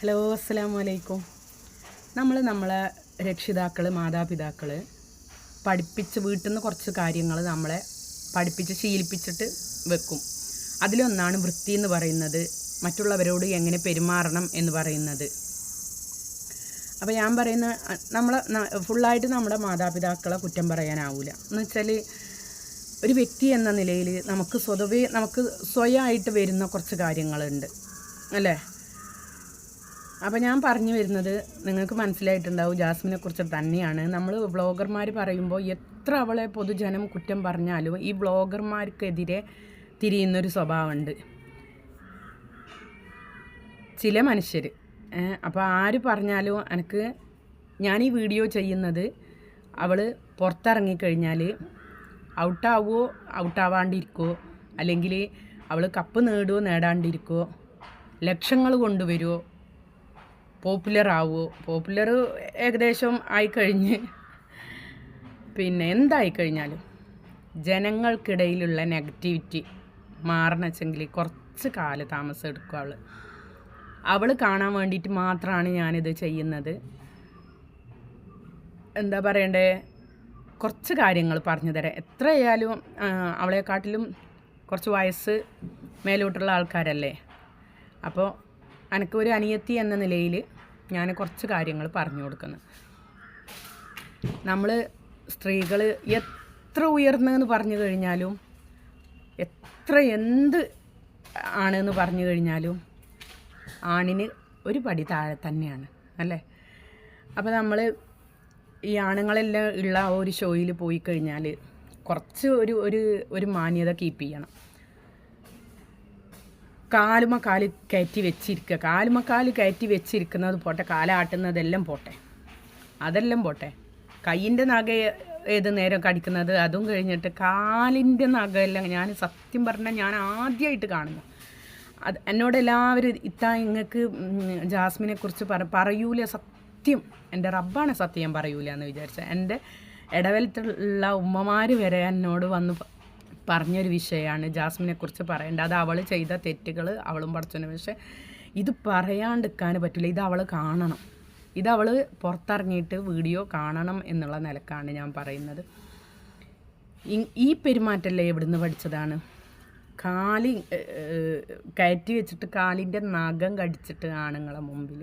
Hello അസ്സാം വലൈക്കും നമ്മൾ നമ്മളെ രക്ഷിതാക്കൾ മാതാപിതാക്കൾ പഠിപ്പിച്ച് വീട്ടിൽ നിന്ന് കുറച്ച് കാര്യങ്ങൾ നമ്മളെ പഠിപ്പിച്ച് ശീലിപ്പിച്ചിട്ട് വെക്കും. അതിലൊന്നാണ് വൃത്തി എന്ന് പറയുന്നത്. മറ്റുള്ളവരോട് എങ്ങനെ പെരുമാറണം എന്ന് പറയുന്നത്. അപ്പോൾ ഞാൻ പറയുന്ന നമ്മളെ ഫുള്ളായിട്ട് നമ്മുടെ മാതാപിതാക്കളെ കുറ്റം പറയാനാവില്ല എന്ന് വെച്ചാൽ ഒരു വ്യക്തി എന്ന നിലയിൽ നമുക്ക് സ്വതവേ നമുക്ക് സ്വയമായിട്ട് വരുന്ന കുറച്ച് കാര്യങ്ങളുണ്ട്. അല്ലേ? അപ്പോൾ ഞാൻ പറഞ്ഞു വരുന്നത് നിങ്ങൾക്ക് മനസ്സിലായിട്ടുണ്ടാവും ജാസ്മിനെ കുറിച്ച് തന്നെയാണ്. നമ്മൾ വ്ളോഗർമാർ പറയുമ്പോൾ എത്ര അവളെ പൊതുജനം കുറ്റം പറഞ്ഞാലും ഈ വ്ളോഗർമാർക്കെതിരെ തിരിയുന്നൊരു സ്വഭാവമുണ്ട്. ചില മനുഷ്യർ അപ്പോൾ ആര് പറഞ്ഞാലും എനിക്ക് ഞാൻ ഈ വീഡിയോ ചെയ്യുന്നത് അവൾ പുറത്തിറങ്ങിക്കഴിഞ്ഞാൽ ഔട്ടാവുമോ ഔട്ടാവാണ്ടിരിക്കുമോ അല്ലെങ്കിൽ അവൾ കപ്പ് നേടുമോ നേടാണ്ടിരിക്കുമോ ലക്ഷങ്ങൾ കൊണ്ടുവരുമോ പോപ്പുലർ ആവുമോ പോപ്പുലർ ഏകദേശം ആയിക്കഴിഞ്ഞ്. പിന്നെ എന്തായി എന്തായിക്കഴിഞ്ഞാലും ജനങ്ങൾക്കിടയിലുള്ള നെഗറ്റിവിറ്റി മാറണച്ചെങ്കിൽ കുറച്ച് കാല താമസം എടുക്കും അവൾ അവൾ കാണാൻ വേണ്ടിയിട്ട് മാത്രമാണ് ഞാനിത് ചെയ്യുന്നത്. എന്താ പറയണ്ടേ? കുറച്ച് കാര്യങ്ങൾ പറഞ്ഞു തരാം. എത്രയായാലും അവളെക്കാട്ടിലും കുറച്ച് വയസ്സ് മേലോട്ടുള്ള ആൾക്കാരല്ലേ? അപ്പോൾ എനിക്കൊരു അനിയത്തി എന്ന നിലയിൽ ഞാൻ കുറച്ച് കാര്യങ്ങൾ പറഞ്ഞു കൊടുക്കുന്നത് നമ്മൾ സ്ത്രീകൾ എത്ര ഉയർന്നെന്ന് പറഞ്ഞു കഴിഞ്ഞാലും എത്ര എന്ത് ആണെന്ന് പറഞ്ഞു കഴിഞ്ഞാലും ആണിന് ഒരു പടി താഴെ തന്നെയാണ് അല്ലേ? അപ്പോൾ നമ്മൾ ഈ ആണുങ്ങളെല്ലാം ഉള്ള ഒരു ഷോയിൽ പോയി കഴിഞ്ഞാൽ കുറച്ച് ഒരു ഒരു ഒരു മാന്യത കീപ്പ് ചെയ്യണം. കാലുമ കാൽ കയറ്റി വെച്ചിരിക്കുക. കാലുമ കാൽ കയറ്റി വെച്ചിരിക്കുന്നത് പോട്ടെ കാലാട്ടുന്നതെല്ലാം പോട്ടെ. അതെല്ലാം പോട്ടെ. കയ്യിന്റെ നഗ ഏത് നേരം കടിക്കുന്നത് അതും കഴിഞ്ഞിട്ട് കാലിന്റെ നഖമെല്ലാം ഞാൻ സത്യം പറഞ്ഞാൽ ഞാൻ ആദ്യമായിട്ട് കാണുന്നു. അത് എന്നോട് എല്ലാവരും ഇത്താ ഇങ്ങക്ക് ജാസ്മിനെ കുറിച്ച് പറ പറയൂല സത്യം. എന്റെ റബ്ബാണ് സത്യം പറയൂല എന്ന് വിചാരിച്ച എന്റെ ഇടവലത്തുള്ള ഉമ്മമാർ വരെ എന്നോട് വന്ന് പറഞ്ഞൊരു വിഷയമാണ് ജാസ്മിനെ കുറിച്ച് പറയേണ്ടത്. അത് അവൾ ചെയ്ത തെറ്റുകൾ അവളും പഠിച്ചു പക്ഷെ ഇത് പറയാണ്ടിരിക്കാൻ പറ്റില്ല. ഇത് അവൾ കാണണം. ഇത് അവൾ പുറത്തിറങ്ങിയിട്ട് വീഡിയോ കാണണം എന്നുള്ള നിലക്കാണ് ഞാൻ പറയുന്നത്. ഈ പെരുമാറ്റമല്ലേ എവിടുന്ന് പഠിച്ചതാണ്? കാലി കയറ്റി വെച്ചിട്ട് കാലിന്റെ നഖം കടിച്ചിട്ട് ആണുങ്ങളെ മുമ്പിൽ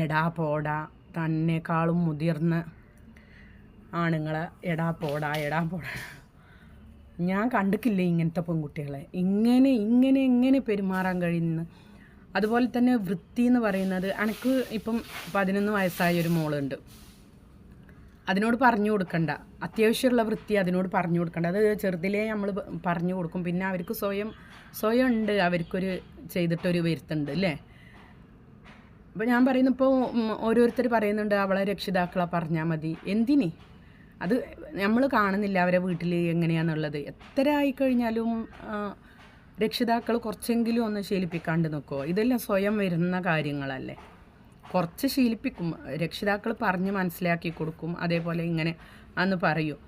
എടാ പോടാ തന്നെക്കാളും മുതിർന്ന ആണുങ്ങളെ എടാ പോടാ എടാ പോടാ. ഞാൻ കണ്ടിട്ടില്ല ഇങ്ങനത്തെ പെൺകുട്ടികളെ? ഇങ്ങനെ ഇങ്ങനെ എങ്ങനെ പെരുമാറാൻ കഴിയുന്നു അതുപോലെ തന്നെ വൃത്തി എന്ന് പറയുന്നത് എനിക്ക് ഇപ്പം പതിനൊന്ന് വയസ്സായ ഒരു മോളുണ്ട്. അതിനോട് പറഞ്ഞു കൊടുക്കണ്ട. അത്യാവശ്യമുള്ള വൃത്തി അതിനോട് പറഞ്ഞു കൊടുക്കണ്ട. അത് ചെറുതിലേ നമ്മൾ പറഞ്ഞു കൊടുക്കും. പിന്നെ അവർക്ക് സ്വയം സ്വയം ഉണ്ട്. അവർക്കൊരു ചെയ്തിട്ടൊരു വരുത്തുണ്ട് അല്ലേ? അപ്പോൾ ഞാൻ പറയുന്നപ്പോൾ ഓരോരുത്തർ പറയുന്നുണ്ട് അവളെ രക്ഷിതാക്കളെ പറഞ്ഞാൽ മതി. എന്തിന്? അത് നമ്മൾ കാണുന്നില്ല അവരെ വീട്ടിൽ എങ്ങനെയാണെന്നുള്ളത് എത്ര ആയിക്കഴിഞ്ഞാലും കഴിഞ്ഞാലും രക്ഷിതാക്കൾ കുറച്ചെങ്കിലും ഒന്ന് ശീലിപ്പിക്കാണ്ട് നിൽക്കുമോ ഇതെല്ലാം സ്വയം വരുന്ന കാര്യങ്ങളല്ലേ. കുറച്ച് ശീലിപ്പിക്കും. രക്ഷിതാക്കൾ പറഞ്ഞ് മനസ്സിലാക്കി കൊടുക്കും. അതേപോലെ ഇങ്ങനെ അന്ന് പറയും.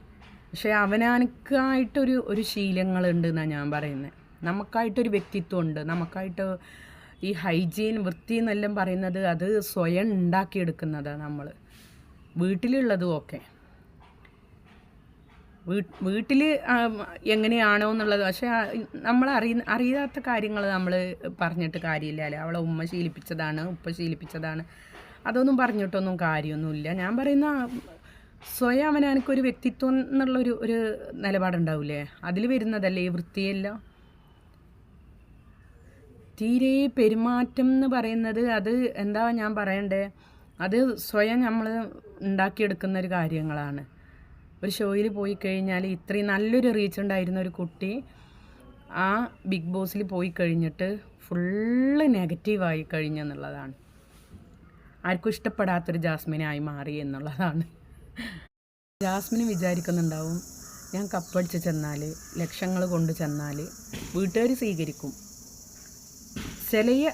പക്ഷേ അവനക്കായിട്ടൊരു ഒരു ശീലങ്ങളുണ്ട് എന്നാണ് ഞാൻ പറയുന്നത് നമുക്കായിട്ടൊരു വ്യക്തിത്വം ഉണ്ട് നമുക്കായിട്ട് ഈ ഹൈജീൻ വൃത്തി എന്നെല്ലാം പറയുന്നത് അത് സ്വയം ഉണ്ടാക്കിയെടുക്കുന്നതാണ് നമ്മൾ വീട്ടിലുള്ളതും ഒക്കെ. വീട്ടിൽ എങ്ങനെയാണോ എന്നുള്ളത്. പക്ഷേ നമ്മൾ അറിയ അറിയാത്ത കാര്യങ്ങൾ നമ്മൾ പറഞ്ഞിട്ട് കാര്യമില്ല. അല്ലേ അവളെ ഉമ്മ ശീലിപ്പിച്ചതാണ് ഉപ്പ ശീലിപ്പിച്ചതാണ്. അതൊന്നും പറഞ്ഞിട്ടൊന്നും കാര്യമൊന്നുമില്ല. ഞാൻ പറയുന്ന സ്വയം അവനക്കൊരു വ്യക്തിത്വം എന്നുള്ളൊരു ഒരു നിലപാടുണ്ടാവില്ലേ അതിൽ വരുന്നതല്ലേ ഈ വൃത്തിയല്ല? തീരെ പെരുമാറ്റം എന്ന് പറയുന്നത് അത് എന്താ ഞാൻ പറയണ്ടേ? അത് സ്വയം നമ്മൾ ഉണ്ടാക്കിയെടുക്കുന്ന ഒരു കാര്യങ്ങളാണ്. ഒരു ഷോയിൽ പോയി കഴിഞ്ഞാൽ ഇത്രയും നല്ലൊരു റീച്ച് ഉണ്ടായിരുന്ന ഒരു കുട്ടി ആ ബിഗ് ബോസിൽ പോയി കഴിഞ്ഞിട്ട് ഫുള്ള് നെഗറ്റീവായി കഴിഞ്ഞെന്നുള്ളതാണ് ആർക്കും ഇഷ്ടപ്പെടാത്തൊരു ജാസ്മിനായി മാറി എന്നുള്ളതാണ്. ജാസ്മിന് വിചാരിക്കുന്നുണ്ടാവും ഞാൻ കപ്പടിച്ച് ചെന്നാൽ ലക്ഷങ്ങൾ കൊണ്ട് ചെന്നാൽ വീട്ടുകാർ സ്വീകരിക്കും. ചില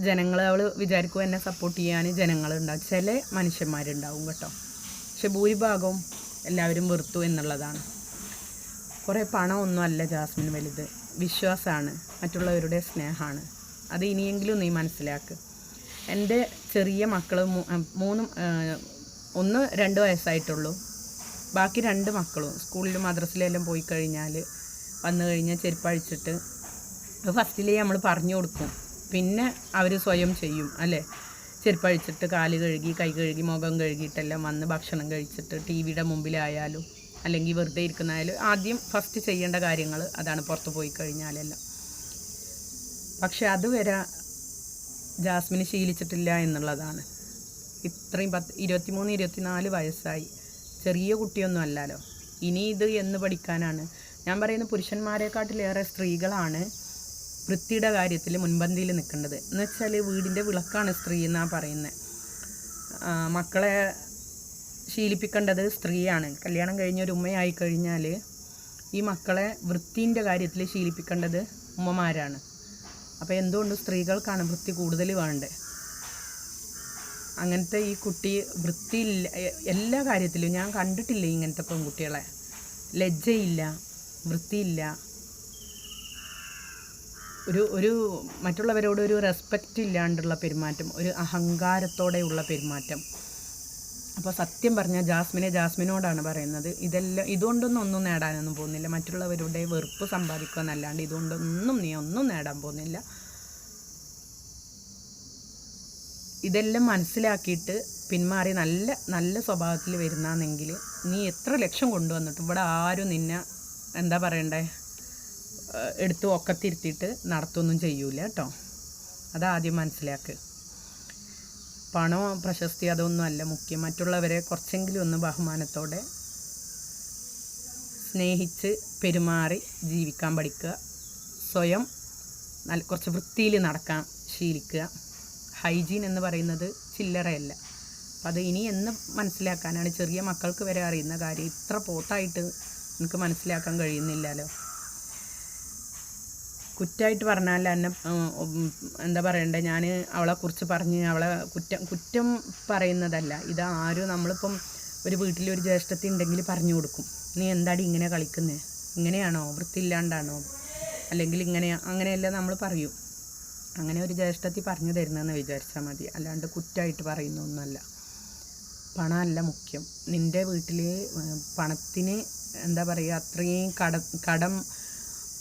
ജനങ്ങൾ അവൾ വിചാരിക്കും എന്നെ സപ്പോർട്ട് ചെയ്യാൻ ജനങ്ങളുണ്ടാവും ചില മനുഷ്യന്മാരുണ്ടാവും കേട്ടോ. പക്ഷെ ഭൂരിഭാഗവും എല്ലാവരും വെറുത്തു എന്നുള്ളതാണ്. കുറേ പണമൊന്നും അല്ല ജാസ്മിൻ വലുത്. വിശ്വാസമാണ് മറ്റുള്ളവരുടെ സ്നേഹമാണ്. അത് ഇനിയെങ്കിലും നീ മനസ്സിലാക്ക്. എന്റെ ചെറിയ മക്കൾ മൂന്ന് ഒന്ന് രണ്ട് വയസ്സായിട്ടുള്ളൂ. ബാക്കി രണ്ട് മക്കളും സ്കൂളിലും മദ്രസിലെല്ലാം പോയി കഴിഞ്ഞാൽ വന്നു കഴിഞ്ഞാൽ ചെരുപ്പഴിച്ചിട്ട് ഫസ്റ്റിലേ നമ്മൾ പറഞ്ഞു കൊടുക്കും. പിന്നെ അവർ സ്വയം ചെയ്യും അല്ലേ? ചെരുപ്പഴിച്ചിട്ട് കാൽ കഴുകി കൈ കഴുകി മുഖം കഴുകിയിട്ടെല്ലാം വന്ന് ഭക്ഷണം കഴിച്ചിട്ട് ടി വിയുടെ മുമ്പിലായാലും അല്ലെങ്കിൽ വെറുതെ ഇരിക്കുന്നതായാലും ആദ്യം ഫസ്റ്റ് ചെയ്യേണ്ട കാര്യങ്ങൾ അതാണ് പുറത്ത് പോയി കഴിഞ്ഞാലെല്ലാം. പക്ഷെ അതുവരെ ജാസ്മിന് ശീലിച്ചിട്ടില്ല എന്നുള്ളതാണ്. ഇത്രയും പത്ത് ഇരുപത്തിമൂന്ന് ഇരുപത്തിനാല് വയസ്സായി. ചെറിയ കുട്ടിയൊന്നും അല്ലല്ലോ. ഇനി ഇത് എന്ന് പഠിക്കാനാണ്. ഞാൻ പറയുന്ന പുരുഷന്മാരെക്കാട്ടിലേറെ സ്ത്രീകളാണ് വൃത്തിയുടെ കാര്യത്തിൽ മുൻപന്തിയിൽ നിൽക്കേണ്ടത്. എന്ന് വെച്ചാൽ വീടിന്റെ വിളക്കാണ് സ്ത്രീ എന്നാണ് പറയുന്നത്. മക്കളെ ശീലിപ്പിക്കേണ്ടത് സ്ത്രീയാണ്. കല്യാണം കഴിഞ്ഞ ഒരു ഉമ്മയായി കഴിഞ്ഞാൽ ഈ മക്കളെ വൃത്തിന്റെ കാര്യത്തിൽ ശീലിപ്പിക്കേണ്ടത് ഉമ്മമാരാണ്. അപ്പോൾ എന്തുകൊണ്ട് സ്ത്രീകൾക്കാണ് വൃത്തി കൂടുതൽ വേണ്ടത്? അങ്ങനത്തെ ഈ കുട്ടി വൃത്തിയില്ല എല്ലാ കാര്യത്തിലും ഞാൻ കണ്ടിട്ടില്ല ഇങ്ങനത്തെ പെൺകുട്ടികളെ. ലജ്ജയില്ല വൃത്തിയില്ല. ഒരു ഒരു മറ്റുള്ളവരോട് ഒരു റെസ്പെക്റ്റ് ഇല്ലാണ്ടുള്ള പെരുമാറ്റം ഒരു അഹങ്കാരത്തോടെയുള്ള പെരുമാറ്റം. അപ്പോൾ സത്യം പറഞ്ഞാൽ ജാസ്മിനെ ജാസ്മിനോടാണ് പറയുന്നത്. ഇതെല്ലാം ഇതുകൊണ്ടൊന്നും ഒന്നും നേടാനൊന്നും പോകുന്നില്ല. മറ്റുള്ളവരുടെ വെറുപ്പ് സമ്പാദിക്കുക എന്നല്ലാണ്ട് ഇതുകൊണ്ടൊന്നും നീ ഒന്നും നേടാൻ പോകുന്നില്ല. ഇതെല്ലാം മനസ്സിലാക്കിയിട്ട് പിന്മാറി നല്ല നല്ല സ്വഭാവത്തിൽ വരുന്നാണെങ്കിൽ നീ എത്ര ലക്ഷം കൊണ്ടുവന്നിട്ടും ഇവിടെ ആരും നിന്നെ എന്താ പറയണ്ടേ? എടുത്ത് ഒക്കത്തിരുത്തിയിട്ട് നടത്തൊന്നും ചെയ്യൂല കേട്ടോ. അതാദ്യം മനസ്സിലാക്ക്. പണോ പ്രശസ്തി അതൊന്നും അല്ല മുഖ്യം. മറ്റുള്ളവരെ കുറച്ചെങ്കിലും ഒന്ന് ബഹുമാനത്തോടെ സ്നേഹിച്ച് പെരുമാറി ജീവിക്കാൻ പഠിക്കുക. സ്വയം നല്ല കുറച്ച് വൃത്തിയിൽ നടക്കാൻ ശീലിക്കുക. ഹൈജീൻ എന്ന് പറയുന്നത് ചില്ലറയല്ല. അപ്പം അത് ഇനി എന്ന് മനസ്സിലാക്കാനാണ് ചെറിയ മക്കൾക്ക് വരെ അറിയുന്ന കാര്യം. ഇത്ര പോത്തായിട്ട് എനിക്ക് മനസ്സിലാക്കാൻ കഴിയുന്നില്ലല്ലോ. കുറ്റമായിട്ട് പറഞ്ഞാൽ എന്നെ എന്താ പറയണ്ടേ ഞാൻ അവളെ കുറിച്ച് പറഞ്ഞ് അവളെ കുറ്റം കുറ്റം പറയുന്നതല്ല. ഇത് ആരും നമ്മളിപ്പം ഒരു വീട്ടിൽ ഒരു ജ്യേഷ്ഠത്തി ഉണ്ടെങ്കിൽ പറഞ്ഞു കൊടുക്കും. നീ എന്താടി ഇങ്ങനെ കളിക്കുന്നത് ഇങ്ങനെയാണോ? വൃത്തിയില്ലാണ്ടാണോ? അല്ലെങ്കിൽ ഇങ്ങനെ അങ്ങനെയല്ല നമ്മൾ പറയും. അങ്ങനെ ഒരു ജ്യേഷ്ഠത്തി പറഞ്ഞു തരുന്നതെന്ന് വിചാരിച്ചാൽ മതി. അല്ലാണ്ട് കുറ്റമായിട്ട് പറയുന്ന ഒന്നല്ല പണമല്ല മുഖ്യം. നിന്റെ വീട്ടിൽ പണത്തിന് എന്താ പറയുക അത്രയും കട കടം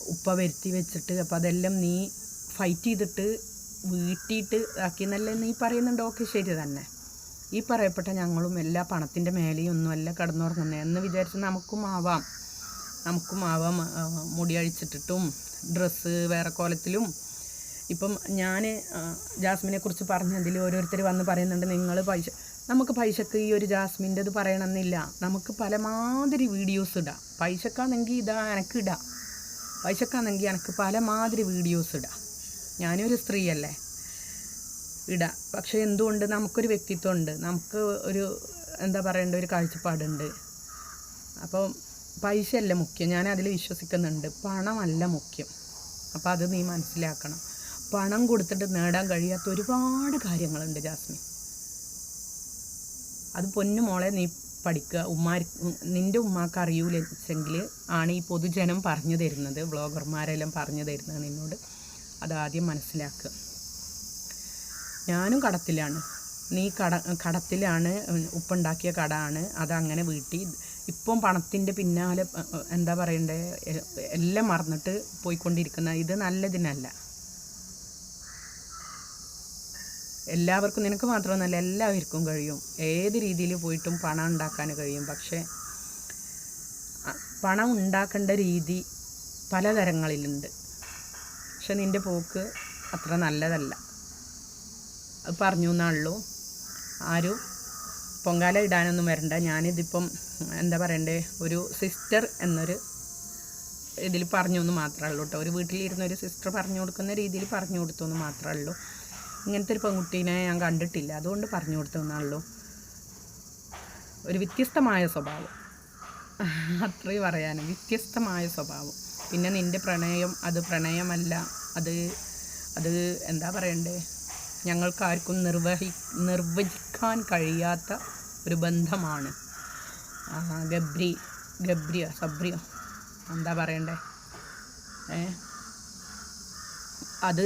ഉപ്പ വരുത്തി വെച്ചിട്ട് അപ്പം അതെല്ലാം നീ ഫൈറ്റ് ചെയ്തിട്ട് വീട്ടിയിട്ട് ആക്കിയെന്നല്ലേ നീ പറയുന്നുണ്ട്? ഓക്കെ ശരി തന്നെ. ഈ പറയപ്പെട്ട ഞങ്ങളും എല്ലാ പണത്തിന്റെ മേലെയും ഒന്നുമല്ല കടന്നുറങ്ങുന്നത് എന്ന് വിചാരിച്ച് നമുക്കും ആവാം. നമുക്കും ആവാം. മുടി അഴിച്ചിട്ടിട്ടും ഡ്രസ്സ് വേറെ കോലത്തിലും. ഇപ്പം ഞാൻ ജാസ്മിനെ കുറിച്ച് പറഞ്ഞതിൽ ഓരോരുത്തർ വന്ന് പറയുന്നുണ്ട് നിങ്ങൾ പൈസ നമുക്ക് പൈസക്ക് ഈ ഒരു ജാസ്മിന്റെ ഇത് പറയണമെന്നില്ല. നമുക്ക് പലമാതിരി വീഡിയോസ് ഇടാം. പൈസക്കാണെങ്കിൽ ഇതാ എനക്ക് ഇടാം എനിക്ക് പല പലമാതിരി വീഡിയോസ് ഇടാം. ഞാനൊരു സ്ത്രീയല്ലേ. ഇടാം. പക്ഷേ എന്തുകൊണ്ട്? നമുക്കൊരു വ്യക്തിത്വം ഉണ്ട് നമുക്ക് ഒരു എന്താ പറയേണ്ട ഒരു കാഴ്ചപ്പാടുണ്ട്. അപ്പോൾ പൈസ അല്ല മുഖ്യം? ഞാൻ അതിൽ വിശ്വസിക്കുന്നുണ്ട്. പണമല്ല മുഖ്യം. അപ്പോൾ അത് നീ മനസ്സിലാക്കണം. പണം കൊടുത്തിട്ട് നേടാൻ കഴിയാത്ത ഒരുപാട് കാര്യങ്ങളുണ്ട് ജാസ്മിൻ. അത് പൊന്നു മോളെ നീ പഠിക്കുക ഉമ്മാർ നിന്റെ ഉമ്മാക്ക് അറിയൂലെങ്കിൽ ആണ് ഈ പൊതുജനം പറഞ്ഞു തരുന്നത് വ്ളോഗർമാരെല്ലാം പറഞ്ഞു തരുന്നത് നിന്നോട്. അതാദ്യം മനസ്സിലാക്കുക ഞാനും കടത്തിലാണ്. നീ കട കടത്തിലാണ് ഉപ്പുണ്ടാക്കിയ കട ആണ് അതങ്ങനെ വീട്ടി. ഇപ്പം പണത്തിന്റെ പിന്നാലെ എന്താ പറയണ്ടേ എല്ലാം മറന്നിട്ട് പോയിക്കൊണ്ടിരിക്കുന്ന ഇത് നല്ലതിനല്ല. എല്ലാവർക്കും നിനക്ക് മാത്രമൊന്നല്ല എല്ലാവർക്കും കഴിയും. ഏത് രീതിയിൽ പോയിട്ടും പണം ഉണ്ടാക്കാൻ കഴിയും. പക്ഷേ പണം ഉണ്ടാക്കേണ്ട രീതി പലതരങ്ങളിലുണ്ട്. പക്ഷെ നിന്റെ പോക്ക് അത്ര നല്ലതല്ല. അത് പറഞ്ഞു എന്നാണല്ലോ ആരും പൊങ്കാല ഇടാനൊന്നും വരണ്ട. ഞാനിതിപ്പം എന്താ പറയണ്ടേ ഒരു സിസ്റ്റർ എന്നൊരു ഇതിൽ പറഞ്ഞു എന്ന് മാത്രമേ ഉള്ളൂ കേട്ടോ. ഒരു വീട്ടിലിരുന്ന ഒരു സിസ്റ്റർ പറഞ്ഞു കൊടുക്കുന്ന രീതിയിൽ പറഞ്ഞു കൊടുത്തു എന്ന് മാത്രമേ ഉള്ളൂ. ഇങ്ങനത്തെ ഒരു പെൺകുട്ടീനെ ഞാൻ കണ്ടിട്ടില്ല. അതുകൊണ്ട് പറഞ്ഞു കൊടുത്തു എന്നുള്ളൂ ഒരു വ്യത്യസ്തമായ സ്വഭാവം. അത്രേ പറയാനും. വ്യത്യസ്തമായ സ്വഭാവം. പിന്നെ നിന്റെ പ്രണയം അത് പ്രണയമല്ല. അത് അത് എന്താ പറയണ്ടേ? ഞങ്ങൾക്കാർക്കും നിർവഹി നിർവചിക്കാൻ കഴിയാത്ത ഒരു ബന്ധമാണ്. ഗബ്രി ഗബ്രിയോ സബ്രിയോ എന്താ പറയണ്ടേ? ഏ? അത്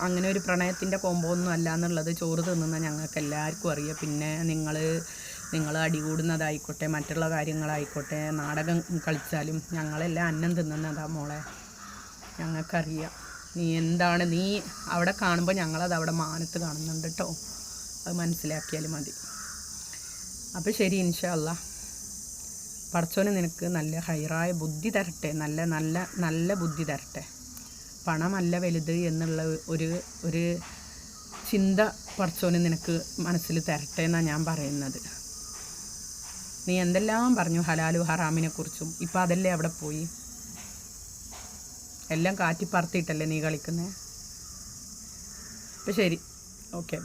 അങ്ങനെ ഒരു പ്രണയത്തിന്റെ കോമ്പോ ഒന്നും അല്ല എന്നുള്ളത് ചോറ് തിന്നുന്ന ഞങ്ങൾക്ക് എല്ലാവർക്കും അറിയാം. പിന്നെ നിങ്ങൾ നിങ്ങൾ അടികൂടുന്നതായിക്കോട്ടെ മറ്റുള്ള കാര്യങ്ങളായിക്കോട്ടെ നാടകം കളിച്ചാലും ഞങ്ങളെല്ലാം അന്നം തിന്നുന്നതാ മോളെ. ഞങ്ങൾക്കറിയാം. നീ എന്താണ് നീ അവിടെ കാണുമ്പോൾ ഞങ്ങളത് അവിടെ മാനത്ത് കാണുന്നുണ്ട് കേട്ടോ അത് മനസ്സിലാക്കിയാൽ മതി. അപ്പോൾ ശരി ഇൻഷാല്ല പടച്ചോന് നിനക്ക് നല്ല ഹൈറായ ബുദ്ധി തരട്ടെ. നല്ല നല്ല നല്ല ബുദ്ധി തരട്ടെ. പണമല്ല വലുത് എന്നുള്ള ഒരു ഒരു ചിന്ത പറച്ചോന് നിനക്ക് മനസ്സിൽ തരട്ടെ എന്നാണ് ഞാൻ പറയുന്നത്. നീ എന്തെല്ലാം പറഞ്ഞു ഹലാലു ഹറാമിനെ കുറിച്ചും? ഇപ്പം അതല്ലേ അവിടെ പോയി? എല്ലാം കാറ്റി പറത്തിയിട്ടല്ലേ നീ കളിക്കുന്നേ? അപ്പം ശരി. ഓക്കെ.